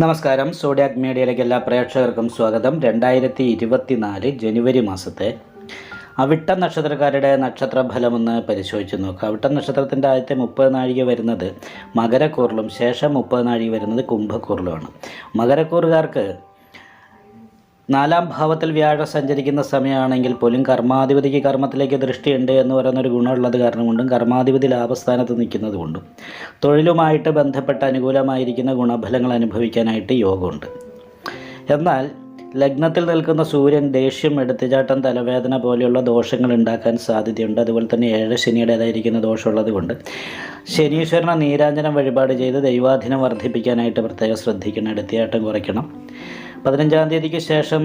നമസ്കാരം. സോഡിയാക് മീഡിയയിലേക്ക് എല്ലാ പ്രേക്ഷകർക്കും സ്വാഗതം. രണ്ടായിരത്തി ഇരുപത്തിനാല് ജനുവരി മാസത്തെ അവിട്ട നക്ഷത്രക്കാരുടെ നക്ഷത്രഫലമൊന്ന് പരിശോധിച്ച് നോക്കുക അവിട്ട നക്ഷത്രത്തിന്റെ ആദ്യത്തെ മുപ്പത് നാഴിക വരുന്നത് മകരക്കൂറിലും ശേഷം മുപ്പത് നാഴിക വരുന്നത് കുംഭക്കൂറിലുമാണ്. മകരക്കൂറുകാർക്ക് നാലാം ഭാവത്തിൽ വ്യാഴം സഞ്ചരിക്കുന്ന സമയമാണെങ്കിൽ പോലും കർമാധിപതിക്ക് കർമ്മത്തിലേക്ക് ദൃഷ്ടിയുണ്ട് എന്ന് പറയുന്നൊരു ഗുണമുള്ളത് കാരണം കൊണ്ടും കർമാധിപതി ലാഭസ്ഥാനത്ത് നിൽക്കുന്നത് കൊണ്ടും. തൊഴിലുമായിട്ട് ബന്ധപ്പെട്ട് അനുകൂലമായിരിക്കുന്ന ഗുണഫലങ്ങൾ അനുഭവിക്കാനായിട്ട് യോഗമുണ്ട്. എന്നാൽ ലഗ്നത്തിൽ നിൽക്കുന്ന സൂര്യൻ ദേഷ്യം എടുത്തുചാട്ടം തലവേദന പോലെയുള്ള ദോഷങ്ങൾ ഉണ്ടാക്കാൻ സാധ്യതയുണ്ട്. അതുപോലെ തന്നെ ഏഴ് ശനിയുടേതായിരിക്കുന്ന ദോഷമുള്ളത് കൊണ്ട് ശനീശ്വരനെ നീരാഞ്ജനം വഴിപാട് ചെയ്ത് ദൈവാധീനം വർദ്ധിപ്പിക്കാനായിട്ട് പ്രത്യേകം ശ്രദ്ധിക്കണം. എടുത്തിയാട്ടം കുറയ്ക്കണം. പതിനഞ്ചാം തീയതിക്ക് ശേഷം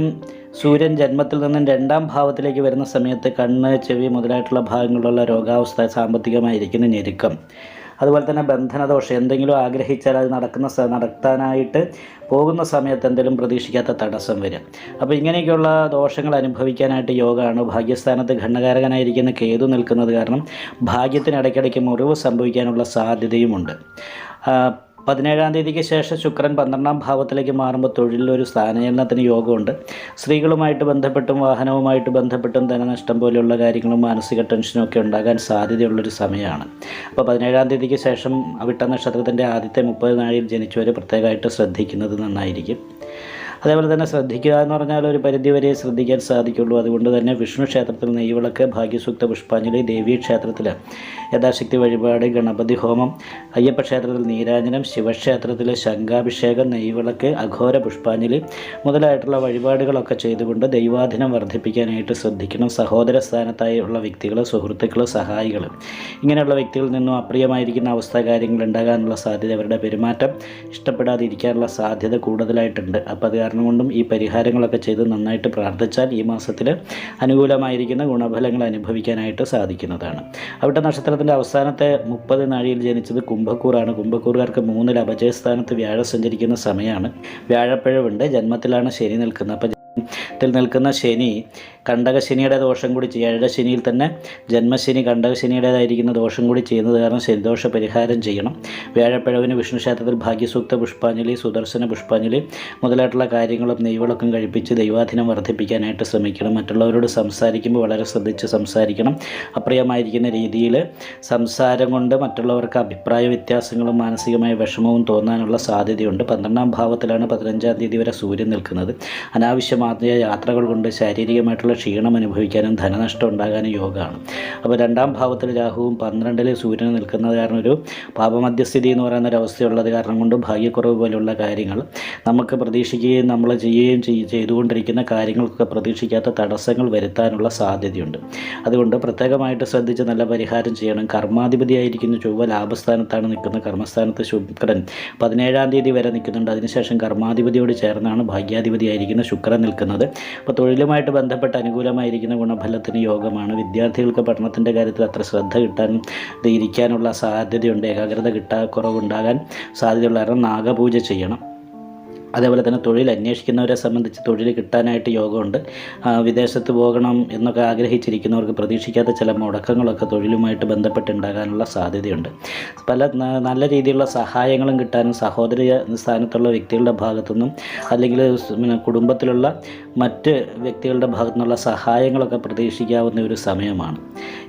സൂര്യൻ ജന്മത്തിൽ നിന്നും രണ്ടാം ഭാവത്തിലേക്ക് വരുന്ന സമയത്ത് കണ്ണ് ചെവി മുതലായിട്ടുള്ള ഭാഗങ്ങളിലുള്ള രോഗാവസ്ഥ സാമ്പത്തികമായിരിക്കുന്ന ഞെരുക്കം. അതുപോലെ തന്നെ ബന്ധനദോഷം. എന്തെങ്കിലും ആഗ്രഹിച്ചാൽ അത് നടക്കുന്ന നടത്താനായിട്ട് പോകുന്ന സമയത്ത് എന്തെങ്കിലും പ്രതീക്ഷിക്കാത്ത തടസ്സം വരും അപ്പോൾ ഇങ്ങനെയൊക്കെയുള്ള ദോഷങ്ങൾ അനുഭവിക്കാനായിട്ട് യോഗമാണ് ഭാഗ്യസ്ഥാനത്ത് ഘണ്ണകാരകനായിരിക്കുന്ന കേതു നിൽക്കുന്നത് കാരണം ഭാഗ്യത്തിന് ഇടയ്ക്കിടയ്ക്ക് മുറിവ് സംഭവിക്കാനുള്ള സാധ്യതയുമുണ്ട്. പതിനേഴാം തീയതിക്ക് ശേഷം ശുക്രൻ പന്ത്രണ്ടാം ഭാവത്തിലേക്ക് മാറുമ്പോൾ തൊഴിലിലൊരു സ്ഥാനചലനത്തിന് യോഗമുണ്ട്. സ്ത്രീകളുമായിട്ട് ബന്ധപ്പെട്ടും വാഹനവുമായിട്ട് ബന്ധപ്പെട്ടും ധനനഷ്ടം പോലെയുള്ള കാര്യങ്ങളും മാനസിക ടെൻഷനും ഒക്കെ ഉണ്ടാകാൻ സാധ്യതയുള്ളൊരു സമയമാണ്. അപ്പോൾ പതിനേഴാം തീയതിക്ക് ശേഷം അവിട്ട നക്ഷത്രത്തിന്റെ ആദ്യത്തെ മുപ്പത് നാഴിയിൽ ജനിച്ചവർ പ്രത്യേകമായിട്ട് ശ്രദ്ധിക്കുന്നത് നന്നായിരിക്കും. അതേപോലെ തന്നെ ശ്രദ്ധിക്കുക എന്ന് പറഞ്ഞാൽ ഒരു പരിധിവരെ ശ്രദ്ധിക്കാൻ സാധിക്കുള്ളൂ. അതുകൊണ്ട് തന്നെ വിഷ്ണു ക്ഷേത്രത്തിൽ നെയ്വിളക്ക് ഭാഗ്യസൂക്ത പുഷ്പാഞ്ജലി ദേവീ ക്ഷേത്രത്തിൽ യഥാശക്തി വഴിപാട് ഗണപതി ഹോമം അയ്യപ്പ ക്ഷേത്രത്തിൽ നീരാഞ്ജനം ശിവക്ഷേത്രത്തിൽ ശംഖാഭിഷേകം നെയ്വിളക്ക് അഘോര പുഷ്പാഞ്ജലി മുതലായിട്ടുള്ള വഴിപാടുകളൊക്കെ ചെയ്തുകൊണ്ട് ദൈവാധീനം വർദ്ധിപ്പിക്കാനായിട്ട് ശ്രദ്ധിക്കണം. സഹോദര സ്ഥാനത്തായുള്ള വ്യക്തികൾ സുഹൃത്തുക്കൾ സഹായികൾ ഇങ്ങനെയുള്ള വ്യക്തികളിൽ നിന്നും അപ്രിയമായിരിക്കുന്ന അവസ്ഥ കാര്യങ്ങൾ ഉണ്ടാകാനുള്ള സാധ്യത അവരുടെ പെരുമാറ്റം ഇഷ്ടപ്പെടാതിരിക്കാനുള്ള സാധ്യത കൂടുതലായിട്ടുണ്ട്. അപ്പോൾ അത് കാരണം കൊണ്ടും ഈ പരിഹാരങ്ങളൊക്കെ ചെയ്ത് നന്നായിട്ട് പ്രാർത്ഥിച്ചാൽ ഈ മാസത്തിൽ അനുകൂലമായിരിക്കുന്ന ഗുണഫലങ്ങൾ അനുഭവിക്കാനായിട്ട് സാധിക്കുന്നതാണ്. അവിട്ട നക്ഷത്രത്തിന്റെ അവസാനത്തെ മുപ്പത് നാഴിയിൽ ജനിച്ചത് കുംഭക്കൂറാണ്. കുംഭക്കൂറുകാർക്ക് മൂന്നിൽ അപജയസ്ഥാനത്ത് വ്യാഴം സഞ്ചരിക്കുന്ന സമയമാണ്. വ്യാഴപ്പിഴവുണ്ട്. ജന്മത്തിലാണ് ശനി നിൽക്കുന്നത്. അപ്പോൾ ത്തിൽ നിൽക്കുന്ന ശനി കണ്ടകശനിയുടെ ദോഷം കൂടി ചെയ്യുക ശനിയിൽ തന്നെ ജന്മശനി കണ്ടകശനിയുടേതായിരിക്കുന്ന ദോഷം കൂടി ചെയ്യുന്നത് കാരണം ശനിദോഷ പരിഹാരം ചെയ്യണം. വ്യാഴപ്പിഴവിന് വിഷ്ണു ക്ഷേത്രത്തിൽ ഭാഗ്യസൂക്ത പുഷ്പാഞ്ജലി സുദർശന പുഷ്പാഞ്ജലി മുതലായിട്ടുള്ള കാര്യങ്ങളും നെയ്വിളക്കും കഴിപ്പിച്ച് ദൈവാധീനം വർദ്ധിപ്പിക്കാനായിട്ട് ശ്രമിക്കണം. മറ്റുള്ളവരോട് സംസാരിക്കുമ്പോൾ വളരെ ശ്രദ്ധിച്ച് സംസാരിക്കണം. അപ്രിയമായിരിക്കുന്ന രീതിയിൽ സംസാരം കൊണ്ട് മറ്റുള്ളവർക്ക് അഭിപ്രായ വ്യത്യാസങ്ങളും മാനസികമായ വിഷമവും തോന്നാനുള്ള സാധ്യതയുണ്ട്. പന്ത്രണ്ടാം ഭാവത്തിലാണ് പതിനഞ്ചാം തീയതി വരെ സൂര്യൻ നിൽക്കുന്നത്. അനാവശ്യമായ യാത്രകൾ കൊണ്ട് ശാരീരികമായിട്ടുള്ള ക്ഷീണം അനുഭവിക്കാനും ധനനഷ്ടം ഉണ്ടാകാനും യോഗമാണ്. അപ്പോൾ രണ്ടാം ഭാവത്തിൽ രാഹുവും പന്ത്രണ്ടിൽ സൂര്യൻ നിൽക്കുന്നത് കാരണം ഒരു പാപമധ്യസ്ഥിതി എന്ന് പറയുന്ന ഒരു അവസ്ഥയുള്ളത് കാരണം കൊണ്ട് ഭാഗ്യക്കുറവ് പോലെയുള്ള കാര്യങ്ങൾ നമുക്ക് പ്രതീക്ഷിക്കുകയും നമ്മൾ ചെയ്യുകയും ചെയ്- ചെയ്തുകൊണ്ടിരിക്കുന്ന കാര്യങ്ങൾക്കൊക്കെ പ്രതീക്ഷിക്കാത്ത തടസ്സങ്ങൾ വരുത്താനുള്ള സാധ്യതയുണ്ട്. അതുകൊണ്ട് പ്രത്യേകമായിട്ട് ശ്രദ്ധിച്ച് നല്ല പരിഹാരം ചെയ്യണം. കർമാധിപതിയായിരിക്കുന്ന. ചൊവ്വ ലാഭസ്ഥാനത്താണ് നിൽക്കുന്ന കർമ്മസ്ഥാനത്ത് ശുക്രൻ പതിനേഴാം തീയതി വരെ നിൽക്കുന്നുണ്ട്. അതിനുശേഷം കർമാധിപതിയോട് ചേർന്നാണ് ഭാഗ്യാധിപതിയായിരിക്കുന്ന ശുക്രൻ നിൽക്കുന്നത്. അപ്പോൾ തൊഴിലുമായിട്ട് ബന്ധപ്പെട്ട് അനുകൂലമായിരിക്കുന്ന ഗുണഫലത്തിന് യോഗമാണ്. വിദ്യാർത്ഥികൾക്ക് പഠനത്തിന്റെ കാര്യത്തിൽ അത്ര ശ്രദ്ധ കിട്ടാൻ ഇരിക്കാനുള്ള സാധ്യതയുണ്ട്. ഏകാഗ്രത കിട്ടാ കുറവുണ്ടാകാൻ സാധ്യതയുള്ള കാരണം നാഗപൂജ ചെയ്യണം. അതേപോലെ തന്നെ തൊഴിൽ അന്വേഷിക്കുന്നവരെ സംബന്ധിച്ച് തൊഴിൽ കിട്ടാനായിട്ട് യോഗമുണ്ട്. വിദേശത്ത് പോകണം എന്നൊക്കെ ആഗ്രഹിച്ചിരിക്കുന്നവർക്ക് പ്രതീക്ഷിക്കാത്ത ചില മുടക്കങ്ങളൊക്കെ തൊഴിലുമായിട്ട് ബന്ധപ്പെട്ടുണ്ടാകാനുള്ള സാധ്യതയുണ്ട്. പല നല്ല രീതിയിലുള്ള സഹായങ്ങളും കിട്ടാനും സഹോദര സ്ഥാനത്തുള്ള വ്യക്തികളുടെ ഭാഗത്തുനിന്നും അല്ലെങ്കിൽ കുടുംബത്തിലുള്ള മറ്റ് വ്യക്തികളുടെ ഭാഗത്തു നിന്നുള്ള സഹായങ്ങളൊക്കെ പ്രതീക്ഷിക്കാവുന്ന ഒരു സമയമാണ്.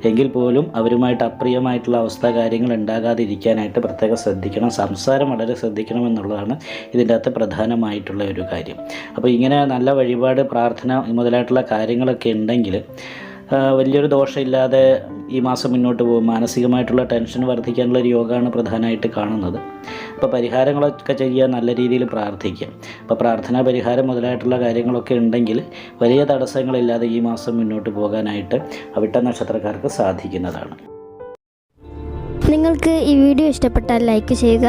എങ്കിൽ പോലും അവരുമായിട്ട് അപ്രിയമായിട്ടുള്ള അവസ്ഥ കാര്യങ്ങൾ ഉണ്ടാകാതിരിക്കാനായിട്ട് പ്രത്യേകം ശ്രദ്ധിക്കണം. സംസാരം വളരെ ശ്രദ്ധിക്കണം എന്നുള്ളതാണ് ഇതിന്റെ അകത്ത് പ്രധാനമായിട്ടുള്ള ഒരു കാര്യം. അപ്പോൾ ഇങ്ങനെ നല്ല വഴിപാട് പ്രാർത്ഥന മുതലായിട്ടുള്ള കാര്യങ്ങളൊക്കെ ഉണ്ടെങ്കിൽ വലിയൊരു ദോഷമില്ലാതെ ഈ മാസം മുന്നോട്ട് പോകും. മാനസികമായിട്ടുള്ള ടെൻഷൻ വർദ്ധിക്കാനുള്ള ഒരു യോഗമാണ് പ്രധാനമായിട്ട് കാണുന്നത്. അപ്പോൾ പരിഹാരങ്ങളൊക്കെ ചെയ്യാൻ നല്ല രീതിയിൽ പ്രാർത്ഥിക്കുക. അപ്പോൾ പ്രാർത്ഥനാ പരിഹാരം മുതലായിട്ടുള്ള കാര്യങ്ങളൊക്കെ ഉണ്ടെങ്കിൽ വലിയ തടസ്സങ്ങളില്ലാതെ ഈ മാസം മുന്നോട്ട് പോകാനായിട്ട് അവിട്ട നക്ഷത്രക്കാർക്ക് സാധിക്കുന്നതാണ്. നിങ്ങൾക്ക് ഈ വീഡിയോ ഇഷ്ടപ്പെട്ടാൽ ലൈക്ക് ചെയ്യുക